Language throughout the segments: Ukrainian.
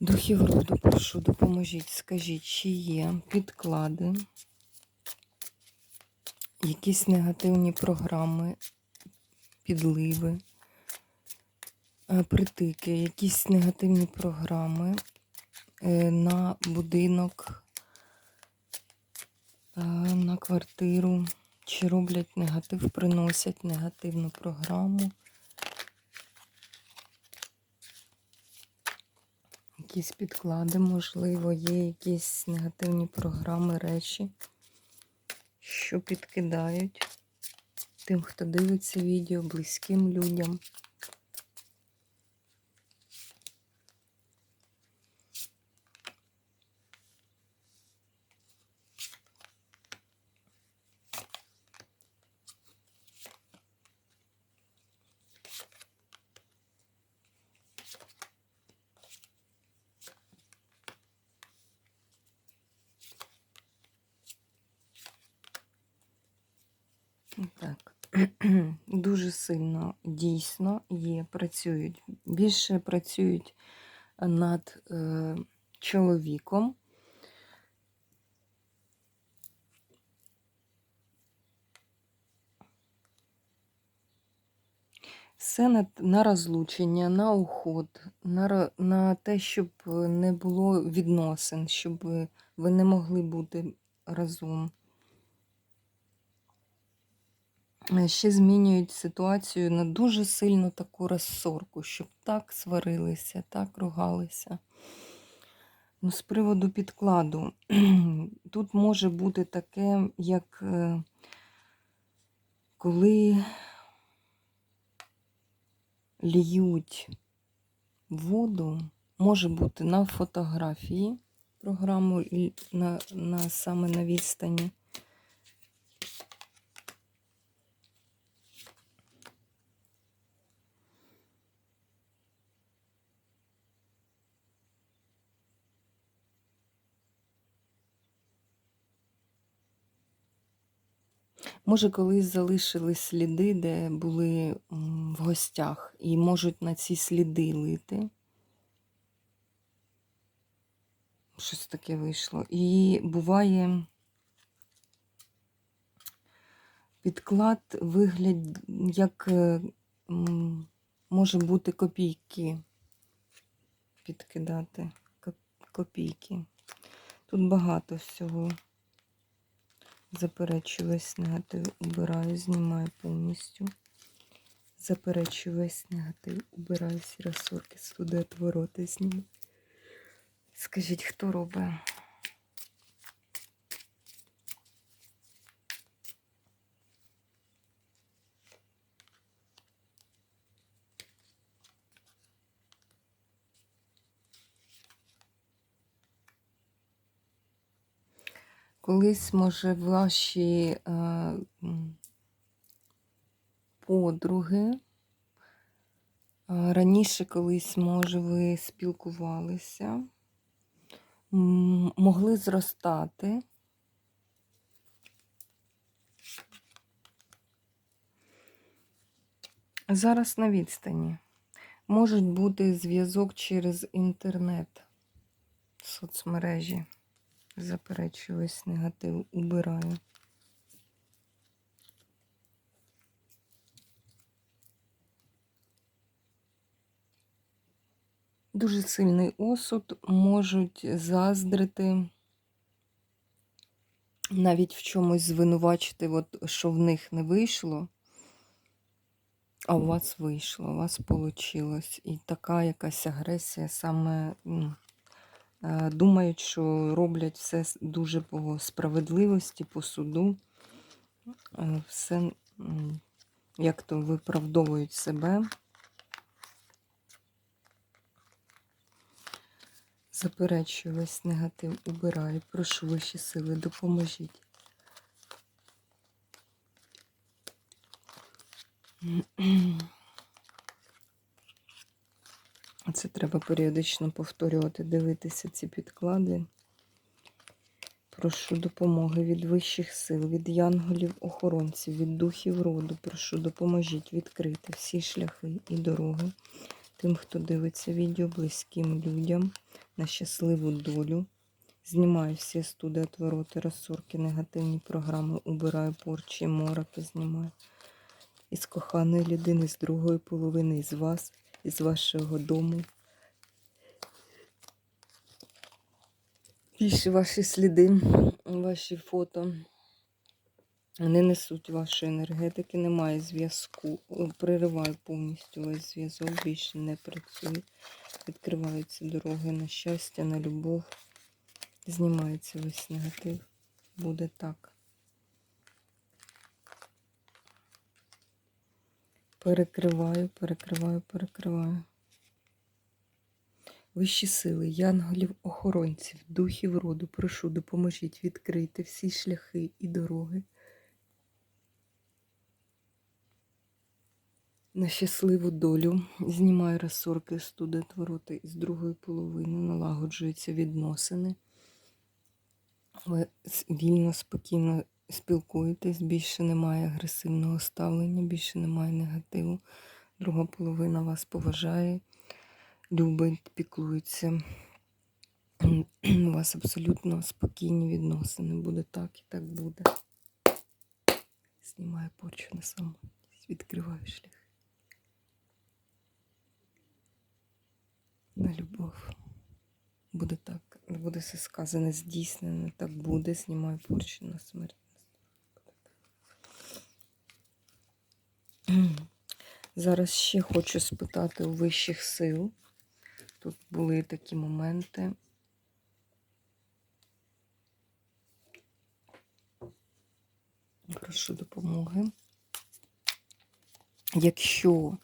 Духів роду, прошу, допоможіть, скажіть, чи є підклади, якісь негативні програми, підливи, е, притики, якісь негативні програми е, на будинок, е, на квартиру, чи роблять негатив, приносять негативну програму. Якісь підклади, можливо, є якісь негативні програми, речі, що підкидають тим, хто дивиться відео, близьким людям. Так, дуже сильно дійсно є, працюють. Більше працюють над е, чоловіком. Все на, на розлучення, на уход, на, на те, щоб не було відносин, щоб ви не могли бути разом. Е, ще змінюють ситуацію на дуже сильну таку розсорку, щоб так сварилися, так ругалися. Ну, з приводу підкладу, тут може бути таке, як е, коли льють воду, може бути на фотографії програму на, на, саме на відстані. Може, колись залишили сліди, де були в гостях, і можуть на ці сліди лити. Щось таке вийшло. І буває підклад вигляд, як е, може бути копійки підкидати. Копійки. Тут багато всього. Заперечую весь негатив, убираю, знімаю повністю. Заперечую весь негатив, убираю всі розсорки, сюди отвороти зніму. Скажіть, хто робить? Колись, може, ваші е, подруги, е, раніше колись, може, ви спілкувалися, могли зростати. Зараз на відстані. Може бути зв'язок через інтернет, соцмережі. Заперечую весь негатив, убираю. Дуже сильний осуд можуть заздрити, навіть в чомусь звинувачити, от, що в них не вийшло, а у вас вийшло, у вас вийшло. І така якась агресія саме. Е, Думають, що роблять все дуже по справедливості, по суду. Е, Все як то виправдовують себе. Заперечую весь негатив, убираю. Прошу вищі сили, допоможіть. Це треба періодично повторювати, дивитися ці підклади. Прошу допомоги від вищих сил, від янголів, охоронців, від духів роду. Прошу допоможіть відкрити всі шляхи і дороги тим, хто дивиться відео, близьким людям на щасливу долю. Знімаю всі студи, отвороти, розсорки, негативні програми, убираю порчі, мороки, знімаю. Із коханої людини, з другої половини, із вас, із вашого дому. Більше ваші сліди, ваші фото. Не несуть вашої енергетики, немає зв'язку. Пририваю повністю весь зв'язок, більше не працює. Відкриваються дороги на щастя, на любов. Знімається весь негатив. Буде так. Перекриваю, перекриваю, перекриваю. Вищі сили, янголів, охоронців, духів роду, прошу, допоможіть відкрити всі шляхи і дороги на щасливу долю. Знімаю розсорки студи твороти з другої половини, налагоджуються відносини. Ви вільно, спокійно спілкуєтесь, більше немає агресивного ставлення, більше немає негативу. Друга половина вас поважає, любить, піклується. У вас абсолютно спокійні відносини. Буде так і так буде. Знімаю порчу на самотність, відкриваю шлях. На любов. Буде так, буде все сказане, здійснено, так буде. Знімаю порчу на смерть. Зараз ще хочу спитати у вищих сил. Тут були такі моменти. Прошу допомоги. Якщо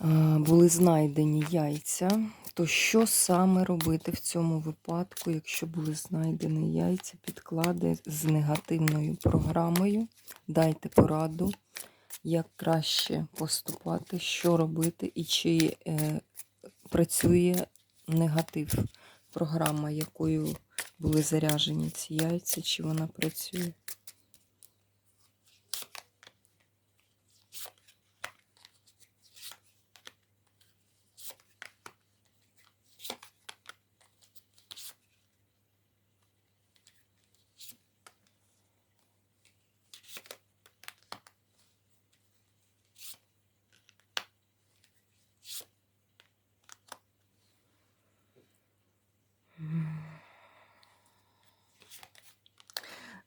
е, були знайдені яйця, то що саме робити в цьому випадку, якщо були знайдені яйця, підклади з негативною програмою? Дайте пораду, як краще поступати, що робити і чи е, працює негатив. Програма, якою були заряжені ці яйця, чи вона працює?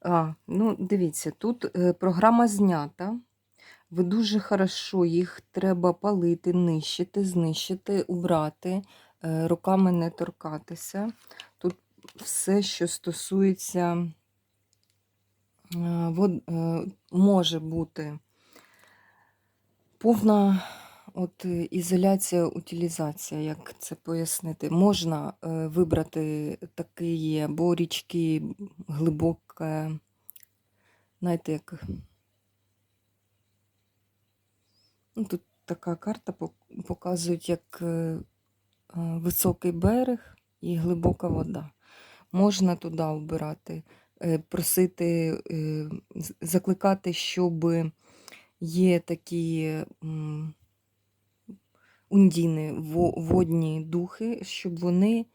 А, ну, дивіться, тут е, програма знята. Ви дуже хорошо їх треба палити, нищити, знищити, убрати, е, руками не торкатися. Тут все, що стосується, е, може бути повна от, е, ізоляція, утилізація, як це пояснити. Можна е, вибрати такі або річки глибоке, знаєте, як. Ну, тут така карта пок- показують, як е, високий берег і глибока вода. Можна туди вбирати, е, просити, закликати, щоб є такі ундіни, во- водні духи, щоб вони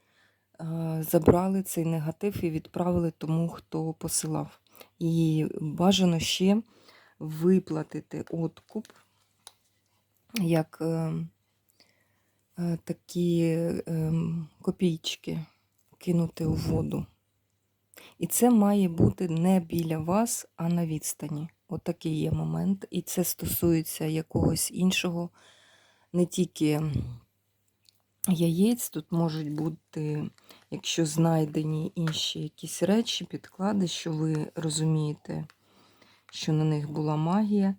е, забрали цей негатив і відправили тому, хто посилав. І бажано ще виплатити откуп як е, е, такі копійчики кинути у воду. І це має бути не біля вас, а на відстані. Отакий є момент. І це стосується якогось іншого, не тільки яєць, тут можуть бути, якщо знайдені інші якісь речі, підклади, що ви розумієте, що на них була магія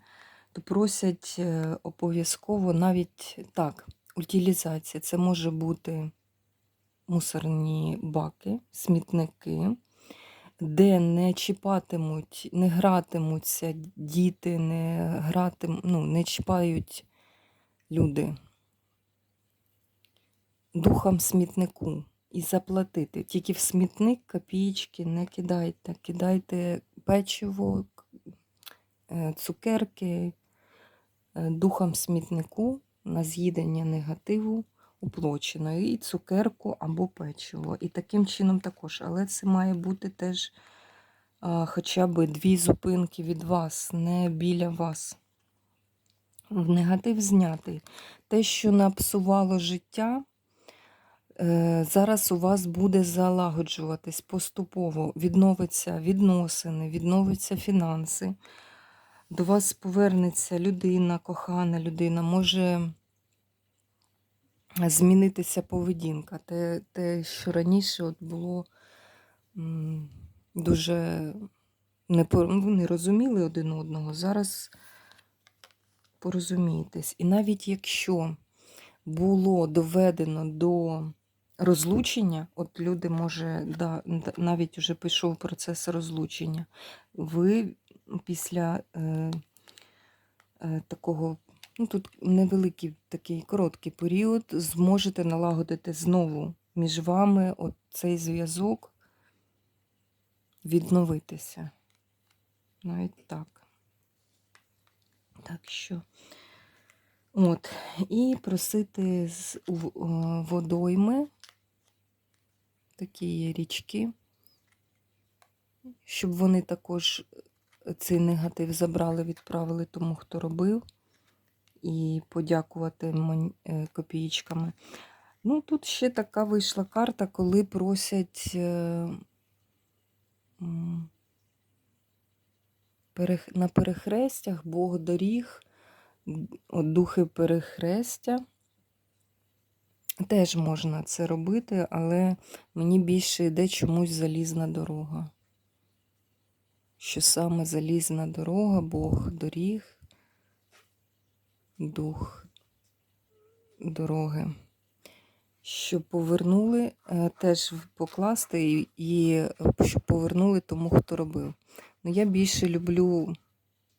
то просять е, обов'язково навіть так, утилізація. Це може бути мусорні баки, смітники, де не чіпатимуть, не гратимуться діти, не гратим, ну, не чіпають люди духом смітнику і заплатити. Тільки в смітник копійки не кидайте. Кидайте печиво, е, цукерки е, духом смітнику на з'їдення негативу уплочено. І цукерку або печиво. І таким чином також. Але це має бути теж хоча б дві зупинки від вас, не біля вас. В негатив знятий. Те, що напсувало життя, е, зараз у вас буде залагоджуватись поступово, відновиться відносини, відновиться фінанси. До вас повернеться людина, кохана людина, може змінитися поведінка. Те, те що раніше от було дуже не, ну, не розуміли один одного, зараз порозумієтесь. І навіть якщо було доведено до розлучення, от люди, може, да, навіть вже пішов процес розлучення, ви після е, е, такого, ну тут невеликий такий короткий період, зможете налагодити знову між вами от цей зв'язок, відновитися. Навіть так. Так що. От, і просити з водойми, такі річки, щоб вони також е, цей негатив забрали, відправили тому, хто робив, і подякувати е, копієчками. Ну, тут ще така вийшла карта, коли просять е, на перехрестях Бог доріг, духи перехрестя. Теж можна це робити, але мені більше йде чомусь залізна дорога. Що саме залізна дорога, Бог доріг, дух дороги. Щоб повернули, е, теж покласти і, і повернули тому, хто робив. Ну, я більше люблю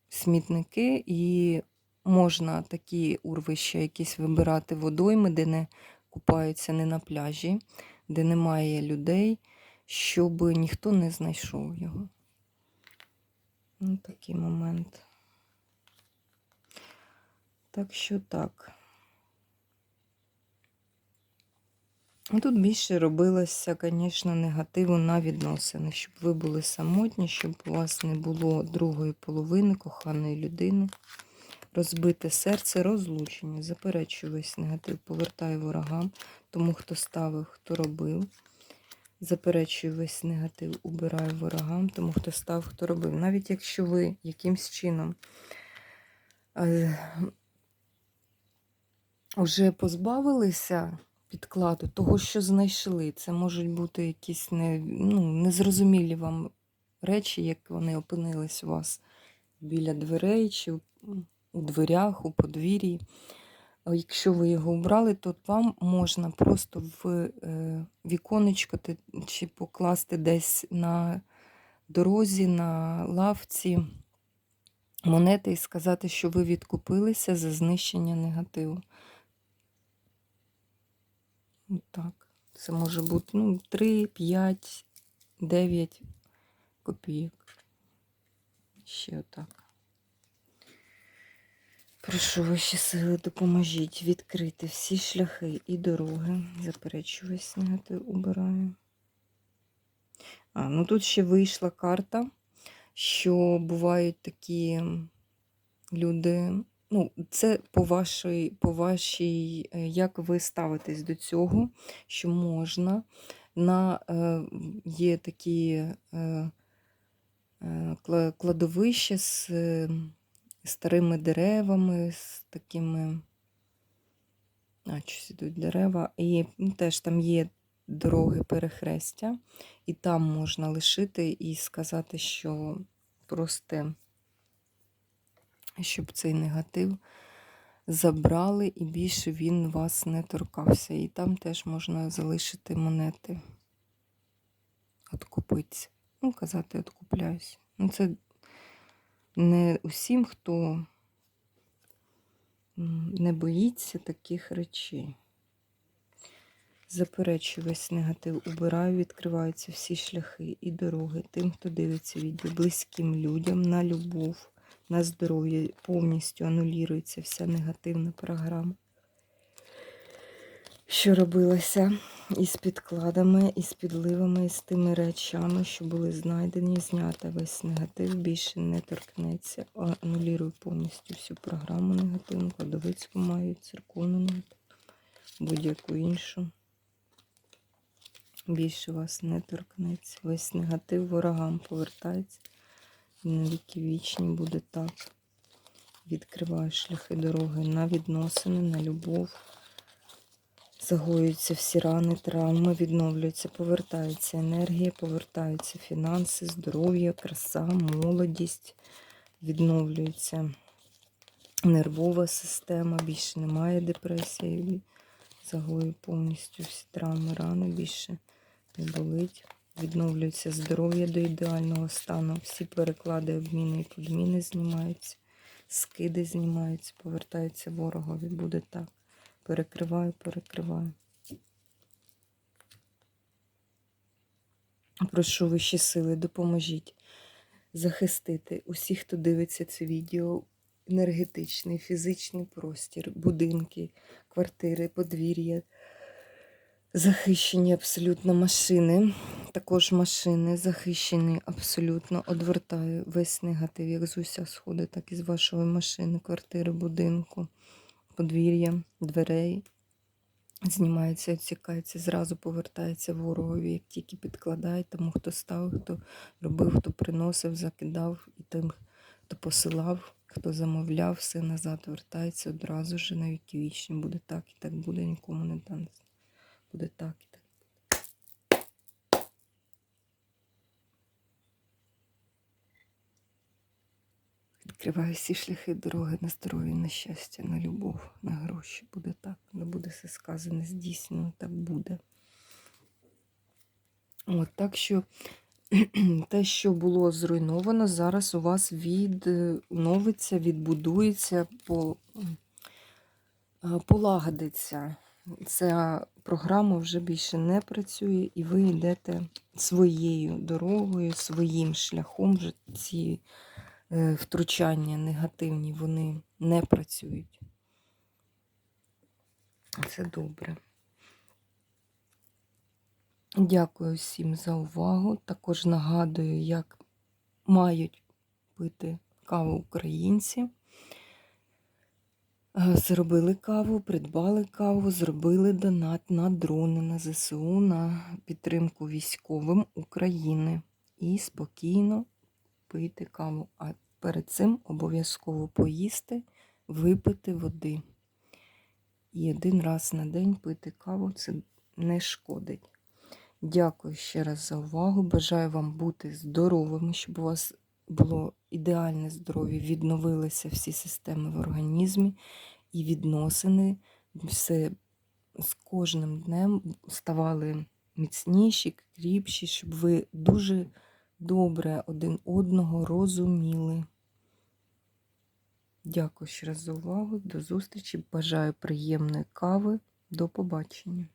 смітники і можна такі урвища якісь вибирати водойми, де не купаються не на пляжі, де немає людей, щоб ніхто не знайшов його. Ну, такий момент. Так що так. Тут більше робилося, звісно, негативу на відносини, щоб ви були самотні, щоб у вас не було другої половини коханої людини. Розбите серце, розлучення, заперечую весь негатив, повертаю ворогам, тому хто ставив, хто робив. Заперечую весь негатив, убираю ворогам, тому хто став, хто робив. Навіть якщо ви якимсь чином е, вже позбавилися підкладу, того, що знайшли, це можуть бути якісь не, ну, незрозумілі вам речі, як вони опинились у вас біля дверей чи у дверях, у подвір'ї. Якщо ви його обрали, то вам можна просто в е, віконечко чи покласти десь на дорозі, на лавці монети і сказати, що ви відкупилися за знищення негативу. Так. Це може бути ну, 3, 5, 9 копійок. Ще отак. Прошу ваші сили, допоможіть відкрити всі шляхи і дороги. Заперечу весь негатив, убираю. А, ну тут ще вийшла карта, що бувають такі люди. Ну, це по вашій, по вашій, е, як ви ставитесь до цього, що можна. На, е, є такі е, е, кладовища з е, старими деревами, з такими. А, щось ідуть дерева. І ну, теж там є дороги перехрестя, і там можна лишити і сказати, що просто щоб цей негатив забрали, і більше він вас не торкався. І там теж можна залишити монети. Откупитися. Ну, казати, откупляюся. Ну, це не усім, хто не боїться таких речей. Заперечую весь негатив, убираю, відкриваються всі шляхи і дороги тим, хто дивиться відео, близьким людям на любов, на здоров'я. Повністю анулюється вся негативна програма. Що робилося із підкладами, із підливами, із тими речами, що були знайдені, знята весь негатив, більше не торкнеться. А Анулюю повністю всю програму негативну, кладовицьку маю, церковну негативну, будь-яку іншу. Більше вас не торкнеться. Весь негатив ворогам повертається. І на віки вічні буде так. Відкриваю шляхи дороги на відносини, на любов. Загоюються всі рани, травми, відновлюються, повертається енергія, повертаються фінанси, здоров'я, краса, молодість, відновлюється нервова система, більше немає депресії, загою повністю всі травми, рани більше не болить. Відновлюється здоров'я до ідеального стану. Всі переклади, обміни і подміни знімаються, скиди знімаються, повертаються ворогові. Буде так. Перекриваю, перекриваю. Прошу вищі сили, допоможіть захистити усіх, хто дивиться це відео, енергетичний, фізичний простір, будинки, квартири, подвір'я, захищені абсолютно машини. Також машини захищені абсолютно. Одвертаю весь негатив, як з уся сходить, так і з вашої машини, квартири, будинку, подвір'я, дверей. Знімається, відсікається, зразу повертається ворогові, як тільки підкладає, тому хто ставив, хто робив, хто приносив, закидав, і тим, хто посилав, хто замовляв, все назад вертається одразу ж на віки вічні. Буде так і так буде, нікому не дасть. Буде так і так. Відкриваю всі шляхи дороги на здоров'я, на щастя, на любов, на гроші. Буде так, не буде все сказане, здійснено, так буде. От, так що те, що було зруйновано, зараз у вас відновиться, відбудується, е, полагодиться. Ця програма вже більше не працює, і ви йдете своєю дорогою, своїм шляхом. Вже ці е, втручання негативні, вони не працюють. Це добре. Дякую всім за увагу. Також нагадую, як мають пити каву українці. Е, Зробили каву, придбали каву, зробили донат на дрони, на ЗСУ, на підтримку військовим України. І спокійно пити каву. А перед цим обов'язково поїсти, випити води. І один раз на день пити каву це не шкодить. Дякую ще раз за увагу. Бажаю вам бути здоровими, щоб у вас було ідеальне здоров'я, відновилися всі системи в організмі і відносини. Все з кожним днем ставали міцніші, кріпші, щоб ви дуже добре один одного розуміли. Дякую ще раз за увагу. До зустрічі. Бажаю приємної кави. До побачення.